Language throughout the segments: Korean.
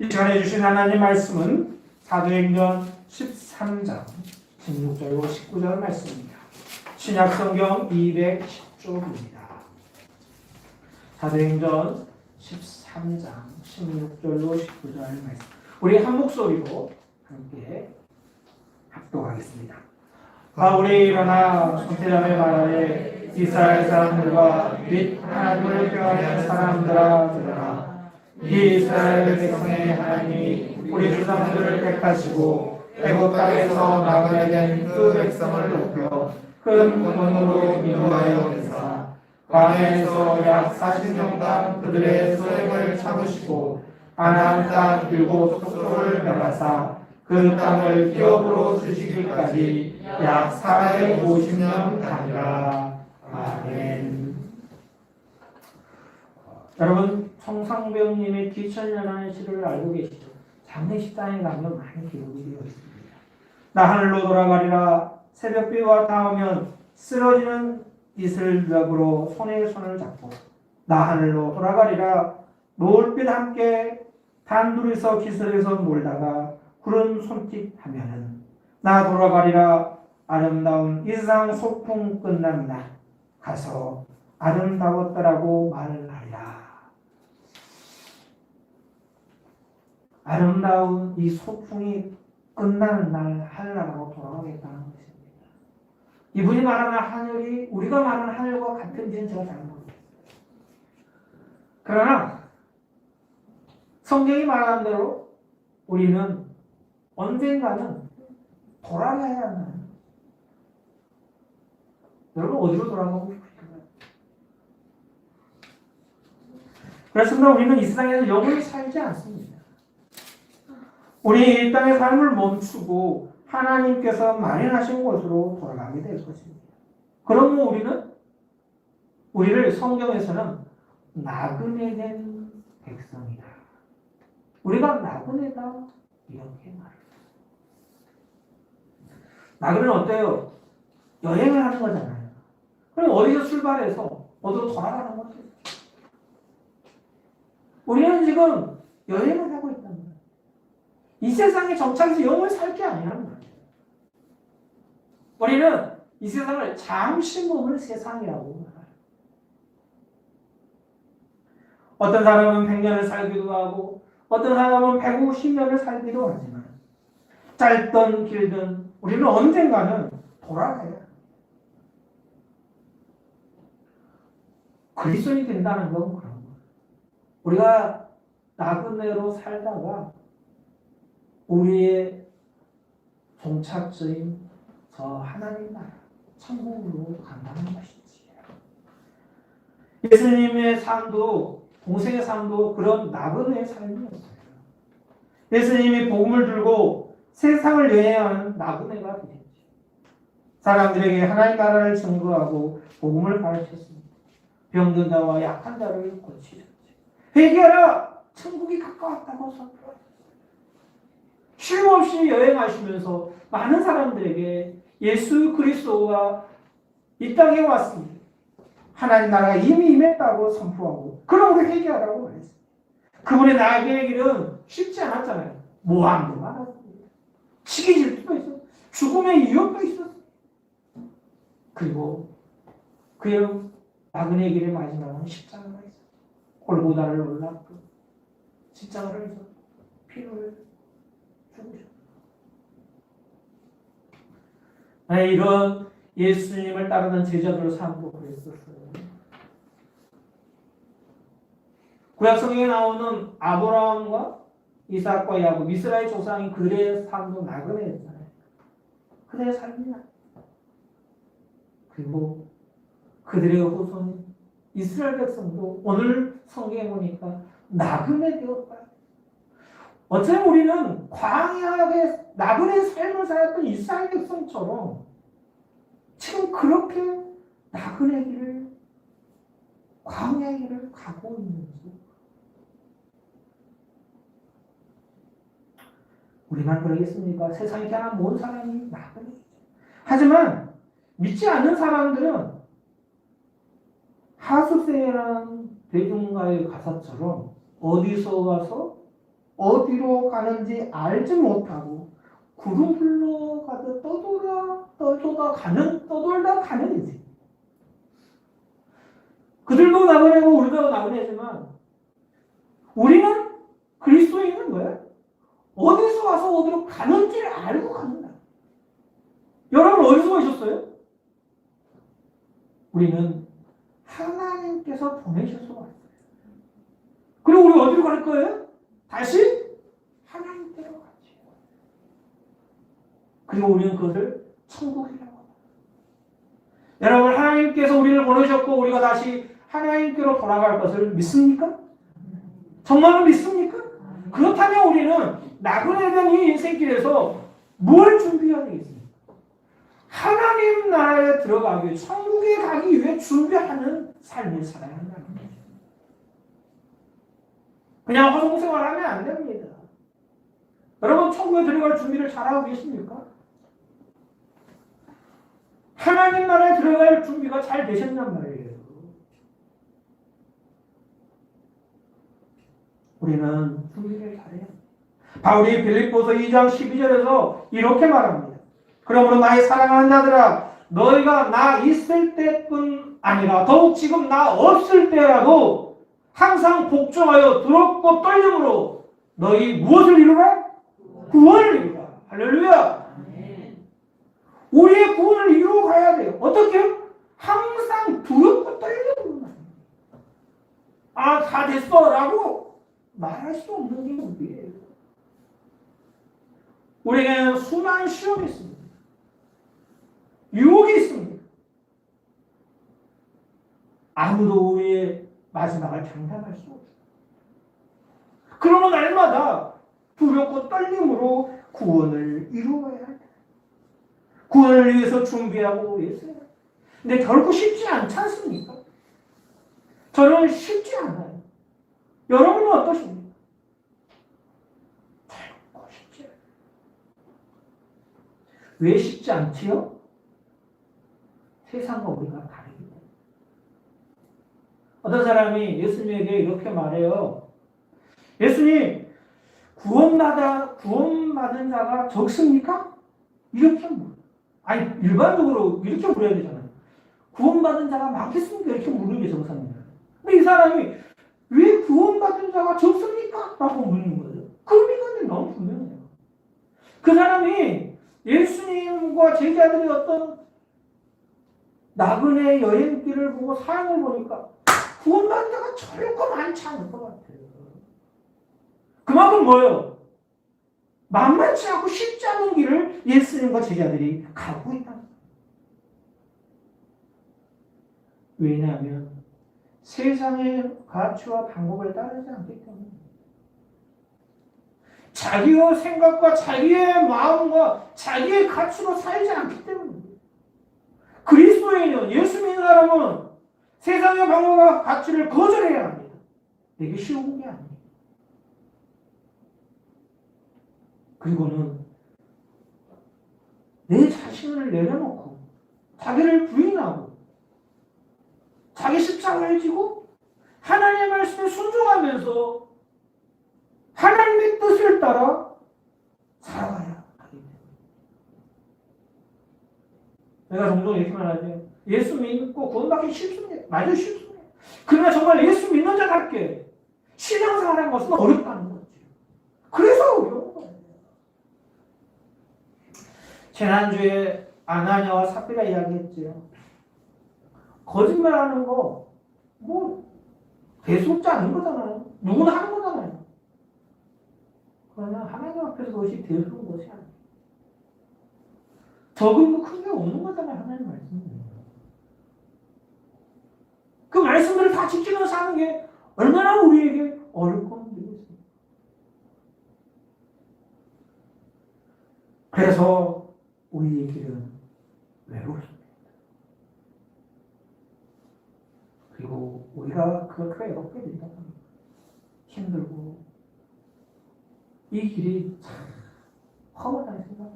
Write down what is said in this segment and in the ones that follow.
이 시간에 주신 하나님 말씀은 사도행전 13장 16절로 19절 말씀입니다. 신약성경 210쪽입니다. 사도행전 13장 16절로 19절 말씀. 우리 한 목소리로 함께 합독하겠습니다. 바울이 일어나 손대람에 말하되 이스라엘 사람들과 및 하나님을 교하는 사람들아 들으라 이 이스라엘 백성의 하나님이 우리 조상들을 택하시고 애굽 땅에서 나그네된 그 백성을 높여 큰 권으로 인도하여 오사 광야에서 약 40년간 그들의 소행을 참으시고 가나안 땅 일곱 족속을 멸하사 그 땅을 기업으로 주시기까지 약 450년 가니라. 아멘. 여러분 청상병님의 귀천년하는 시를 알고 계시죠? 장례식장에 가면 많이 기록이 되어 있습니다. 나 하늘로 돌아가리라 새벽비가 닿으면 쓰러지는 이슬 벽으로 손에 손을 잡고 나 하늘로 돌아가리라 노을빛 함께 단둘이서 기슬에서 몰다가 구름 손짓 하면은 나 돌아가리라 아름다운 이 세상 소풍 끝난 날 가서 아름다웠더라고 말을 하리라 아름다운 이 소풍이 끝나는 날 하늘나라로 돌아가겠다는 것입니다. 이분이 말하는 하늘이 우리가 말하는 하늘과 같은지는 제가 잘 모르겠어요. 그러나 성경이 말하는 대로 우리는 언젠가는 돌아가야 한다. 여러분 어디로 돌아가고 싶으신가요? 그렇습니다. 우리는 이 세상에서 영원히 살지 않습니다. 우리 이 땅의 삶을 멈추고 하나님께서 마련하신 곳으로 돌아가게 될 것입니다. 그러면 우리는 우리를 성경에서는 나그네 된 백성이다. 우리가 나그네다 이렇게 말합니다. 나그네는 어때요? 여행을 하는 거잖아요. 그럼 어디서 출발해서 어디로 돌아가는 거죠? 우리는 지금 여행을 하고 말 이 세상에 정착해서 영원히 살 게 아니라는 거예요. 우리는 이 세상을 잠시 머물 세상이라고 말해요. 어떤 사람은 100년을 살기도 하고 어떤 사람은 150년을 살기도 하지만 짧든 길든 우리는 언젠가는 돌아가야 해요. 그리스도인이 된다는 건 그런 거예요. 우리가 나그네로 살다가 우리의 종착지인 저 하나님 나라 천국으로 간다는 것이지. 예수님의 삶도 공생의 삶도 그런 나그네의 삶이었어요. 예수님이 복음을 들고 세상을 여행하는 나그네가 되셨지. 사람들에게 하나님 나라를 증거하고 복음을 가르쳤습니다. 병든 자와 약한 자를 고치셨지. 회개하라! 천국이 가까웠다고 선포하셨어요. 쉼없이 여행하시면서 많은 사람들에게 예수 그리스도가 이 땅에 왔습니다. 하나님 나라가 이미 임했다고 선포하고 그럼 우리 회개하라고 말했습니다. 그분의 나에게 길은 쉽지 않았잖아요. 모함도 많았습니다. 치기 질투도 있었고 죽음의 위협도 있었어요. 그리고 그의 나그네 길의 마지막은 십자가가 있어요. 골고다를 올랐고 십자가를 피를 죽으셨어요. 네, 이런 예수님을 따르는 제자들 삶도 그랬었어요. 구약성경에 나오는 아브라함과 이삭과 야곱, 이스라엘 조상인 그들의 삶도 나그네였잖아요. 그들의 삶이 나. 그리고 그들의 후손 이스라엘 백성도 오늘 성경에 보니까 나그네 되었다. 어쩌면 우리는 광야의 나그네 삶을 살았던 이스라엘 백성처럼 지금 그렇게 나그네 길을 광야의 길을 가고 있는지 우리만 그러겠습니까? 세상에 태어난 모든 사람이 나그네죠. 하지만 믿지 않는 사람들은 하수세라는 대중가의 가사처럼 어디서 가서 어디로 가는지 알지 못하고 구름 흘러가듯 떠돌아 떠돌아 가는 떠돌다 가는 이지. 그들도 나그네고 우리도 나그네지만 우리는 그리스도인은 뭐야? 어디서 와서 어디로 가는지를 알고 간다. 여러분 어디서 오셨어요? 우리는 하나님께서 보내셔서 왔어요. 그리고 우리 어디로 갈 거예요? 다시 하나님께로 가죠. 그리고 우리는 그것을 천국이라고 합니다. 여러분 하나님께서 우리를 보내셨고 우리가 다시 하나님께로 돌아갈 것을 믿습니까? 정말로 믿습니까? 그렇다면 우리는 나그네 된 이 인생길에서 뭘 준비해야 되겠습니까? 하나님 나라에 들어가기 위해 천국에 가기 위해 준비하는 삶을 살아야 한다는 거죠. 그냥 허송생활 하면 안 됩니다. 여러분 천국에 들어갈 준비를 잘하고 계십니까? 하나님 나라에 들어갈 준비가 잘 되셨단 말이에요. 우리는 준비를 잘해야. 바울이 빌립보서 2장 12절에서 이렇게 말합니다. 그러므로 나의 사랑하는 자들아 너희가 나 있을 때뿐 아니라 더욱 지금 나 없을 때라도 항상 복종하여 두렵고 떨림으로 너희 무엇을 이루라? 구원을 이루라. 할렐루야. 우리의 구원을 이루어 가야 돼요. 어떻게? 항상 두렵고 떨림으로. 아, 다 됐어. 라고 말할 수 없는 게 우리예요. 우리에게는 수많은 시험이 있습니다. 유혹이 있습니다. 아무도 우리의 마지막을 장담할 수 없어요. 그러면 날마다 두렵고 떨림으로 구원을 이루어야 돼. 구원을 위해서 준비하고 있어요. 근데 결코 쉽지 않지 않습니까? 저는 쉽지 않아요. 여러분은 어떠십니까? 결코 쉽지 않아요. 왜 쉽지 않지요? 세상과 우리가 때문에. 어떤 사람이 예수님에게 이렇게 말해요. 예수님, 구원받아, 구원받은 자가 적습니까? 이렇게 물어요. 아니, 일반적으로 이렇게 물어야 되잖아요. 구원받은 자가 많겠습니까? 이렇게 물는 게 정상입니다. 근데 이 사람이 왜 구원받은 자가 적습니까? 라고 묻는 거예요. 그 이유는 너무 분명해요. 그 사람이 예수님과 제자들의 어떤 나그네 여행길을 보고 사연을 보니까 구원받은 자가 절거 많지 않을 것 같아요. 그만큼 뭐예요? 만만치 않고 쉽지 않은 길을 예수님과 제자들이 가고 있다. 왜냐하면 세상의 가치와 방법을 따르지 않기 때문에 자기의 생각과 자기의 마음과 자기의 가치로 살지 않기 때문에 그리스도인은 예수 믿는 사람은 세상의 방법과 가치를 거절해야 합니다. 되게 쉬운 게 아니에요. 그리고는 내 자신을 내려놓고 자기를 부인하고 자기 십자가를 지고 하나님의 말씀에 순종하면서 하나님의 뜻을 따라 살아가야 하기 때문에 내가 종종 이렇게 말하죠. 예수 믿고 구원받기 쉽습니다. 맞아요, 쉽습니다. 그러나 정말 예수 믿는 자답게 신앙생활하는 것은 어렵다는 거죠. 그래서 어려운 거예요. 지난주에 아나니아와 사피라 이야기했지요. 거짓말하는 거, 뭐, 대수롭지 않은 거잖아요. 누구나 하는 거잖아요. 그러나 하나님 앞에서 그것이 대수로운 것이 아니에요. 적은 거 큰 게 없는 거잖아요. 하나님 말씀은. 그 말씀들을 다 지키면서 사는 게 얼마나 우리에게 어렵고 힘들겠습니까? 그래서 우리의 길은 외롭습니다. 그리고 우리가 그렇게 외롭게 된다. 힘들고 이 길이 참 험하다는 생각을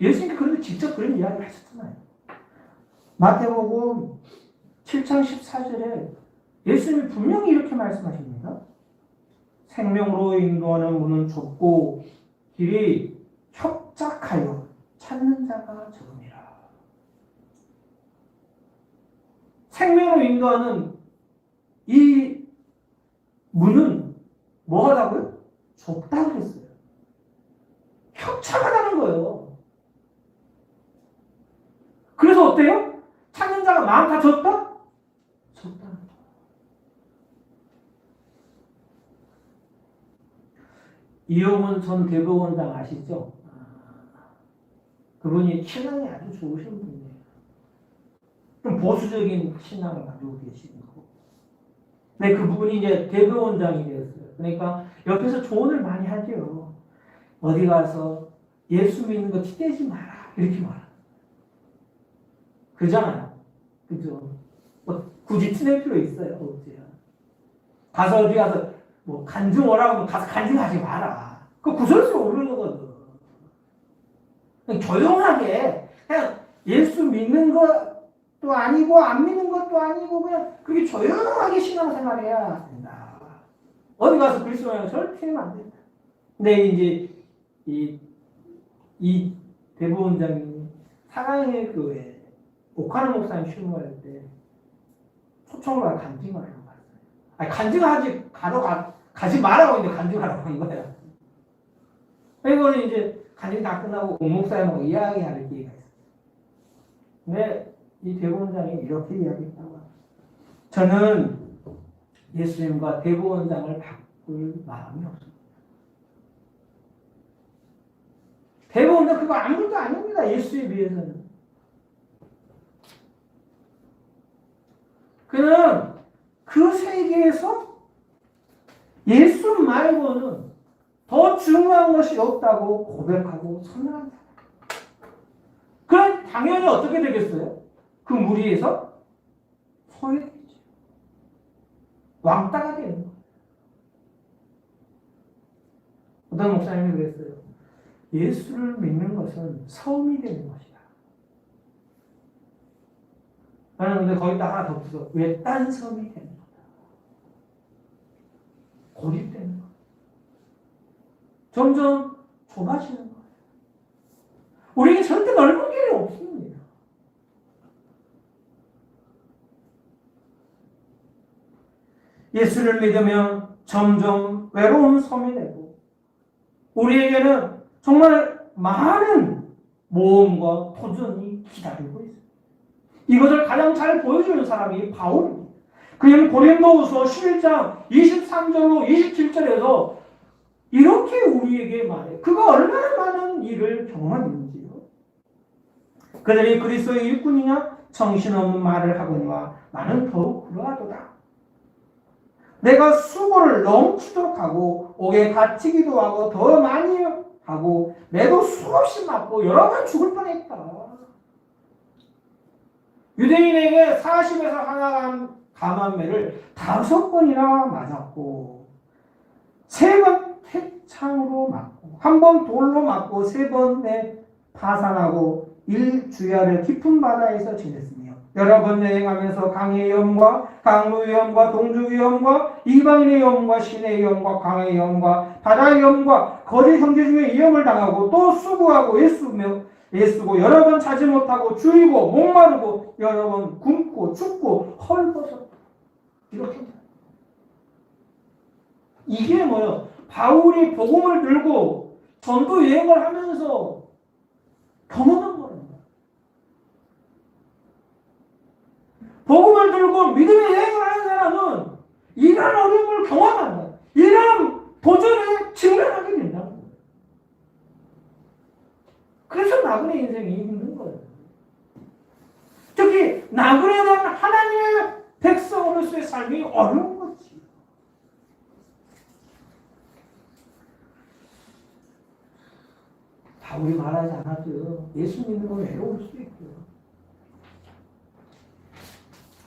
예수님께 그런데 직접 그런 이야기를 하셨잖아요. 마태복음 7장 14절에 예수님이 분명히 이렇게 말씀하십니다. 생명으로 인도하는 문은 좁고 길이 협착하여 찾는 자가 적음이라. 생명으로 인도하는 이 문은 뭐하다고요? 좁다고 그랬어요. 협착하다는 거예요. 그래서 어때요? 찾는 자가 많다? 적다. 이용훈 전 대법원장 아시죠? 아, 그분이 신앙이 아주 좋으신 분이에요. 좀 보수적인 신앙을 가지고 계시는 거고. 근데 그 부분이 이제 대법원장이 되었어요. 그러니까 옆에서 조언을 많이 하죠. 어디 가서 예수 믿는 거 티대지 마라. 이렇게 말하. 그잖아요. 그죠? 뭐 굳이 티낼 필요 있어요. 어때요? 가서 어디 가서 뭐 간증 오라고 하면 가서 간증하지 마라. 그 구설수 오르는 거거든. 그냥 조용하게 그냥 예수 믿는 것도 아니고 안 믿는 것도 아니고 그냥 그렇게 조용하게 신앙생활해야 된다. 어디 가서 그리스도랑 절대 안 된다. 근데 이제 이, 이 대부원장이 사랑의 교회 옥하는 목사님 실무할 때 초청과 간증을 하러 갔어요. 아니 간증하지 가러 가, 가지 말라고 했는데 간증하라고 한 거야. 이거는 이제 간증 다 끝나고 옥 목사님하고 이야기할 기회가 있어요. 근데 이 대부원장이 이렇게 이야기했다고. 저는 예수님과 대부원장을 바꿀 마음이 없습니다. 대부원장 그거 아무것도 아닙니다. 예수에 비해서는. 그는 그 세계에서 예수 말고는 더 중요한 것이 없다고 고백하고 선언한다. 그럼 당연히 어떻게 되겠어요? 그 무리에서 소외되죠. 왕따가 되는 거예요. 어떤 목사님이 그랬어요. 예수를 믿는 것은 섬이 되는 것이다. 나는 근데 거기다 하나 더 붙여. 외딴 섬이 되는. 고립되는 거. 점점 좁아지는 거예요. 우리에게 절대 넓은 길이 없습니다. 예수를 믿으면 점점 외로운 섬이 되고 우리에게는 정말 많은 모험과 도전이 기다리고 있습니다. 이것을 가장 잘 보여주는 사람이 바울입니다. 그는 고린도후서 11장 23절로 27절에서 이렇게 우리에게 말해. 그가 얼마나 많은 일을 경험했는지요. 그들이 그리스도의 일꾼이냐 정신없는 말을 하거니와 나는 더욱 그러하도다. 내가 수고를 넘치도록 하고 옥에 갇히기도 하고 더 많이 하고 매도 수없이 맞고 여러 번 죽을 뻔했다. 유대인에게 40에서 하나 감한매를 다섯 번이나 맞았고 세번 태창으로 맞고 한 번 돌로 맞고 세 번에 파산하고 일주야를 깊은 바다에서 지냈으며 여러 번 여행하면서 강의 위험과 강로 위험과 동주 위험과 이방인의 위험과 신의 위험과 강의 위험과 바다의 위험과 거짓 형제 중에 위험을 당하고 또 수고하고 애쓰며 애쓰고 여러 번 자지 못하고 주이고 목마르고 여러 번 굶고 춥고 헐벗었다 이렇게 이게 뭐요? 바울이 복음을 들고 전도 여행을 하면서 경험한 거랍니다. 복음을 들고 믿음의 여행을 하는 사람은 이런 어려움을 경험한다. 이런 도전에 직면하게 된다는 거예요. 그래서 나그네 인생이 힘든 거예요. 특히 나그네는 하나님의 백성으로서의 삶이 어려운 거지. 바울이 말하지 않았죠. 예수 믿는 건 외로울 수 있고요.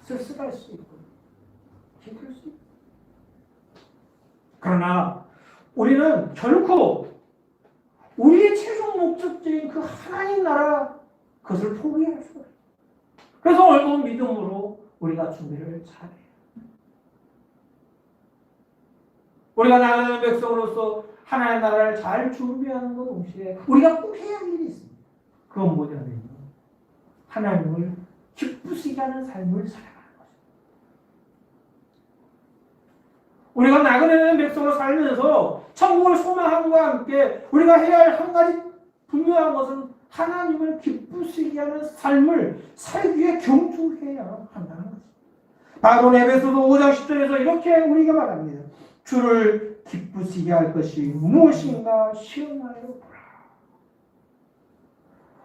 쓸쓸할 수 있고, 힘들 수 있고. 그러나 우리는 결코 우리의 최종 목적지인 그 하나님 나라 그것을 포기할 수 없어요. 그래서 얼마나 믿음으로 우리가 준비를 잘해요. 우리가 나가는 백성으로서 하나님의 나라를 잘 준비하는 것 동시에 우리가 꼭 해야 할 일이 있습니다. 그건 뭐냐면요. 하나님을 기쁘시게 하는 삶을 살아가는 거죠. 우리가 나그네는 백성으로 살면서 천국을 소망함과 함께 우리가 해야 할 한 가지 분명한 것은 하나님을 기쁘시게 하는 삶을 살기 위해 경주해야 한다는. 바로 에베소서 5장 10절에서 이렇게 우리가 말합니다. 주를 기쁘시게 할 것이 무엇인가 시험하여 보라.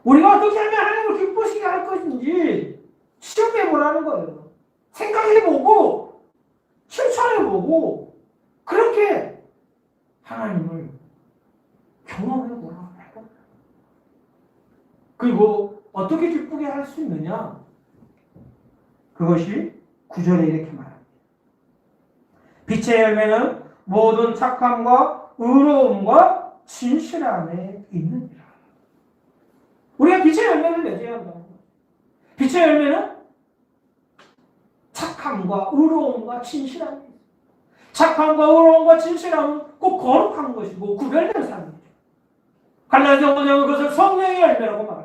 우리가 어떻게 하면 하나님을 기쁘시게 할 것인지 시험해 보라는 거예요. 생각해 보고 실천해 보고 그렇게 하나님을 경험해 보라. 그리고 어떻게 기쁘게 할 수 있느냐? 그것이 구절에 이렇게 말합니다. 빛의 열매는 모든 착함과 의로움과 진실함에 있느니라. 우리가 빛의 열매를 맺어야 한다. 빛의 열매는 착함과 의로움과 있어요. 착함과 의로움과 진실함은 꼭 거룩한 것이고 구별된 삶이죠. 갈라디아 5장은 그것을 성령의 열매라고 말합니다.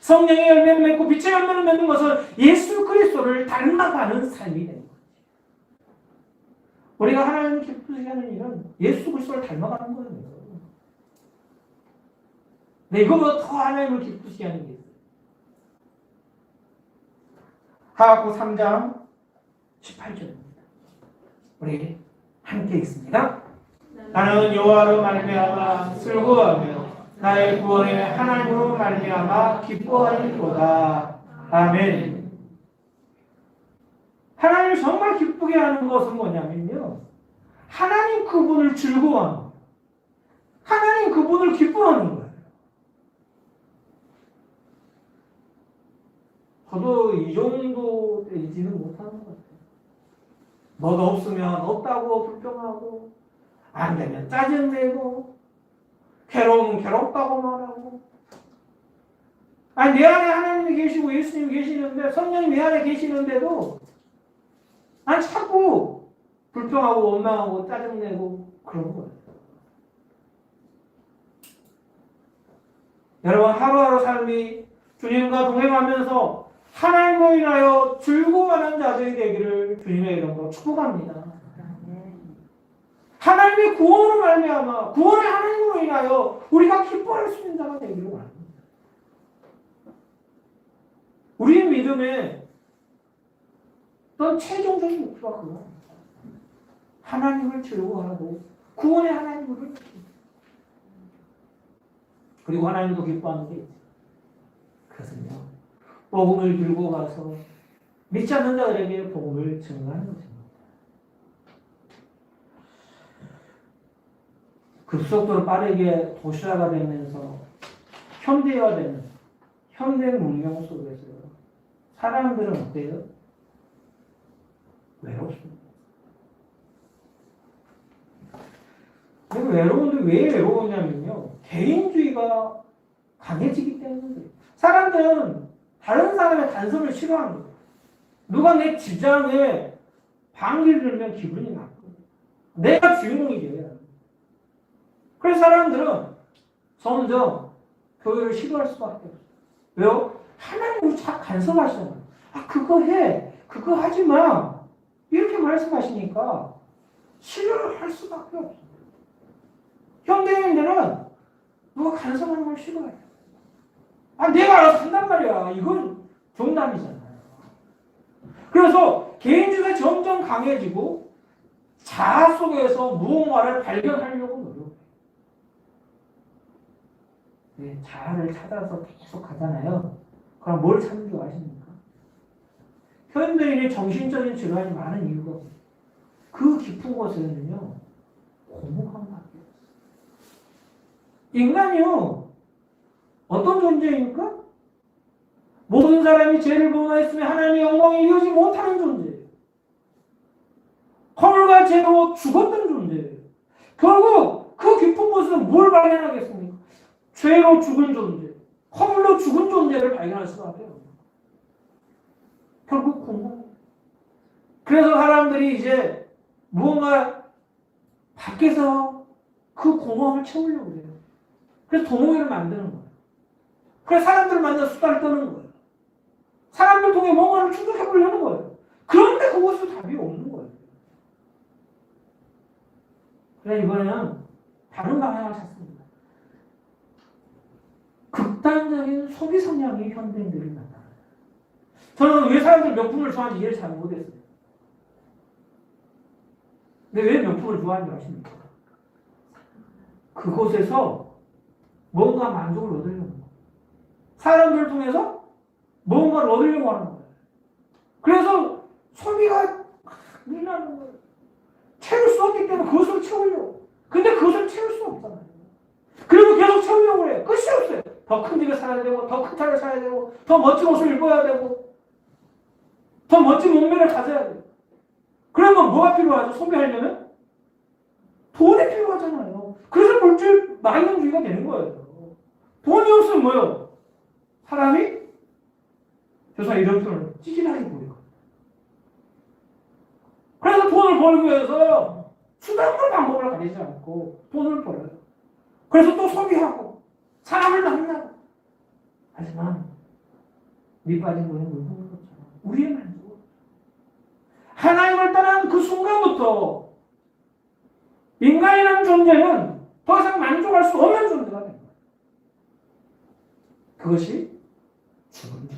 성령의 열매를 맺고 빛의 열매를 맺는 것은 예수 그리스도를 닮아가는 삶이 되는 거죠. 우리가 하나님 기쁘시게 하는 일은 예수 그리스도를 닮아가는 거예요. 네, 이거보다 더 하나님을 기쁘시게 하는 게 있어요. 하박국 3장 18절입니다. 우리 함께 읽습니다. 나는 여호와로 말미암아 슬고하며 나의 구원의 하나님으로 말미암아 기뻐하리로다. 아멘. 하나님을 정말 기쁘게 하는 것은 뭐냐면요. 하나님 그분을 즐거워하는 거예요. 하나님 그분을 기뻐하는 거예요. 저도 이 정도 되지는 못하는 것 같아요. 뭐가 없으면 없다고 불평하고 안 되면 짜증내고 괴로우면 괴롭다고 말하고 아니 내 안에 하나님이 계시고 예수님이 계시는데 성령이 내 안에 계시는데도 난 자꾸 불평하고 원망하고 짜증내고 그런 거예요. 여러분 하루하루 삶이 주님과 동행하면서 하나님으로 인하여 즐거워하는 자들이 되기를 주님의 이름으로 축복합니다. 하나님의 구원으로 말미암아 구원의 하나님으로 인하여 우리가 기뻐할 수 있는 자가 되기를 원합니다. 우리의 믿음의 어떤 최종적인 목표가 그거 하나님을 즐거워하고 구원의 하나님을 그리고 하나님도 기뻐하는 게 있죠. 그것은요. 복음을 들고 가서 믿지 않는 자들에게 복음을 증거하는 것입니다. 급속도로 빠르게 도시화가 되면서 현대화되는 현대 문명 속에서 사람들은 어때요? 외롭습니다. 근데 외로운데 왜 외로우냐면요. 개인주의가 강해지기 때문에 사람들은 다른 사람의 간섭을 싫어합니다. 누가 내 주장에 방귀를 들면 기분이 나쁘고 내가 주인공이 돼야 그래서 사람들은 점점 교회를 싫어할 수밖에 없어요. 왜요? 하나님을 자꾸 간섭하시잖아요. 아, 그거 해. 그거 하지 마. 이렇게 말씀하시니까 싫어할 수밖에 없어요. 현대인들은 누가 간섭하는 걸 싫어해요. 아, 내가 알아서 한단 말이야. 이건 정답이잖아요. 그래서 개인주의가 점점 강해지고 자아 속에서 무언가를 발견하려고 노력해요. 네, 자아를 찾아서 계속 가잖아요. 그럼 뭘 찾는 줄 아십니까? 현대인의 정신적인 질환이 많은 이유가 그 깊은 곳에는요, 고목함밖에 없어요. 인간이요, 어떤 존재입니까? 모든 사람이 죄를 범하였으며 하나님의 영광을 이루지 못하는 존재예요. 허물과 죄로 죽었던 존재예요. 결국 그 깊은 곳에서 뭘 발견하겠습니까? 죄로 죽은 존재, 허물로 죽은 존재를 발견할 수밖에 없어요. 결국 공허. 그래서 사람들이 이제 무언가 밖에서 그 공허함을 채우려고 그래요. 그래서 동호회를 만드는 거예요. 그래서 사람들 만나 수다를 떠는 거예요. 사람들 통해 뭔가를 충족해 보려는 거예요. 그런데 그것은 답이 없는 거예요. 그래서 이번에는 다른 방향을 찾습니다. 극단적인 소비 성향이 현대인들이 나타나요. 저는 왜 사람들 명품을 좋아하는지 이해를 잘 못했어요. 근데 왜 명품을 좋아하는지 아십니까? 그곳에서 뭔가 만족을 얻으려는 거예요. 사람들을 통해서 뭔가를 얻으려고 하는 거예요. 그래서 소비가 일어나는 거예요. 채울 수 없기 때문에 그것을 채우려고. 근데 그것을 채울 수 없잖아요. 그리고 계속 채우려고 해요. 끝이 없어요. 더 큰 집에 살아야 되고, 더 큰 차를 사야 되고, 더 멋진 옷을 입어야 되고, 더 멋진 몸매를 가져야 돼요. 그러면 뭐가 필요하죠? 소비하려면? 돈이 필요하잖아요. 그래서 물질 마이너주의가 되는 거예요. 돈이 없으면 뭐요? 사람이 죄송해요 이런 표현을 찌질하게 보여요. 그래서 돈을 벌기 위해서 수단과 방법을 가리지 않고 돈을 벌어요. 그래서 또 소비하고 사람을 만나고 하지만 밑빠진 거는 물품을 없잖아. 우리의 만족. 하나님을 떠난 그 순간부터 인간이라는 존재는 더 이상 만족할 수 없는 존재가 된 거예요. 그것이 죽은 존재.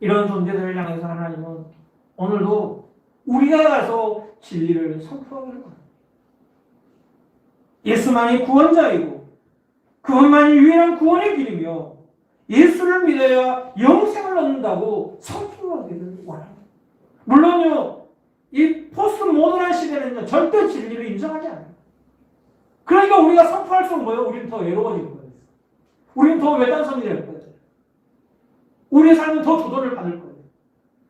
이런 존재들을 향해서 하나님은 오늘도 우리가 가서 진리를 선포하기를 원합니다. 예수만이 구원자이고 그것만이 유일한 구원의 길이며 예수를 믿어야 영생을 얻는다고 선포하기를 원합니다. 물론요, 이 포스트 모던한 시대는요, 절대 진리를 인정하지 않아요. 그러니까 우리가 선포할수록 뭐예요? 우리는 더 외로워질 거예요. 우리는 더 외딴섬이 될 거예요. 우리의 삶은 더 도전을 받을 거예요.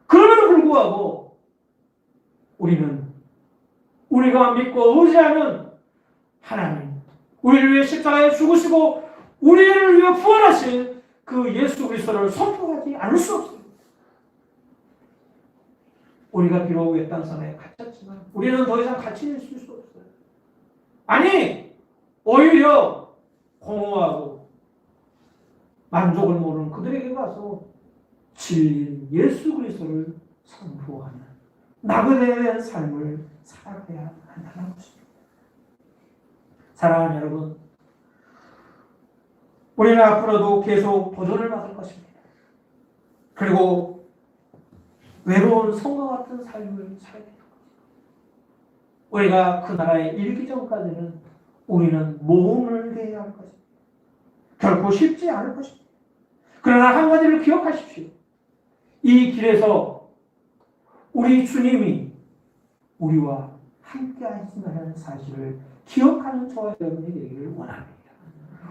그럼에도 불구하고 우리는 우리가 믿고 의지하는 하나님, 우리를 위해 십자가에 죽으시고 우리를 위해 부활하신 그 예수 그리스도를 선포하지 않을 수 없습니다. 우리가 비록 외딴 섬에 갇혔지만 우리는 더 이상 갇혀 있을 수 없어요. 아니 오히려 공허하고 만족을 모르는 그들에게 가서 진리 예수 그리스도를 선포하는 나그네에 대한 삶을 살아가야 한다는 것입니다. 사랑하는 여러분, 우리는 앞으로도 계속 도전을 받을 것입니다. 그리고 외로운 성과 같은 삶을 살게 될 것입니다. 우리가 그 나라에 이르기 전까지는 우리는 모험을 해야 할 것입니다. 결코 쉽지 않을 것입니다. 그러나 한 가지를 기억하십시오. 이 길에서 우리 주님이 우리와 함께 하신다는 사실을 기억하는 저와 여러분이 되기를 원합니다.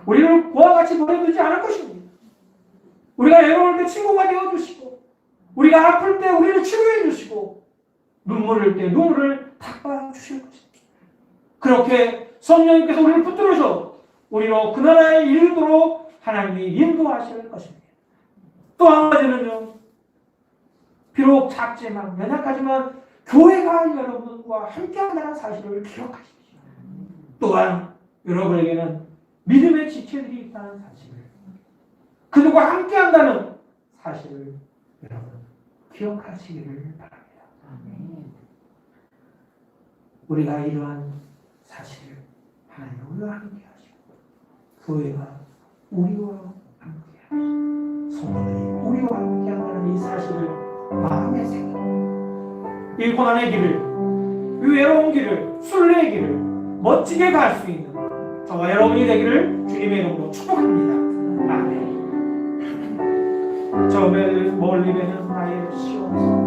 우리를 고와 같이 버려두지 않을 것입니다. 우리가 외로울 때 친구가 되어주시고, 우리가 아플 때 우리를 치료해 주시고, 눈물 흘때 눈물을 닦아 주실 것입니다. 그렇게 성령님께서 우리를 붙들어서 우리로 그 나라에 이르도록 하나님이 인도하실 것입니다. 또 한 가지는요, 비록 작지만, 연약하지만, 교회가 여러분과 함께한다는 사실을 기억하십시오. 또한 여러분에게는 믿음의 지체들이 있다는 사실을, 그들과 함께 한다는 사실을 여러분 기억하시기를 바랍니다. 우리가 이러한 사실을 하나님 우리와 함께 하시고, 교회가 우리와 함께 성도들이 우리와 함께 한다는 이 사실을 마음에 새기고 이 고난의 길을 이 외로운 길을 순례의 길을 멋지게 갈 수 있는 저와 여러분이 되기를 주님의 이름으로 축복합니다. 아멘. 저 멀리 배는 나의 시온성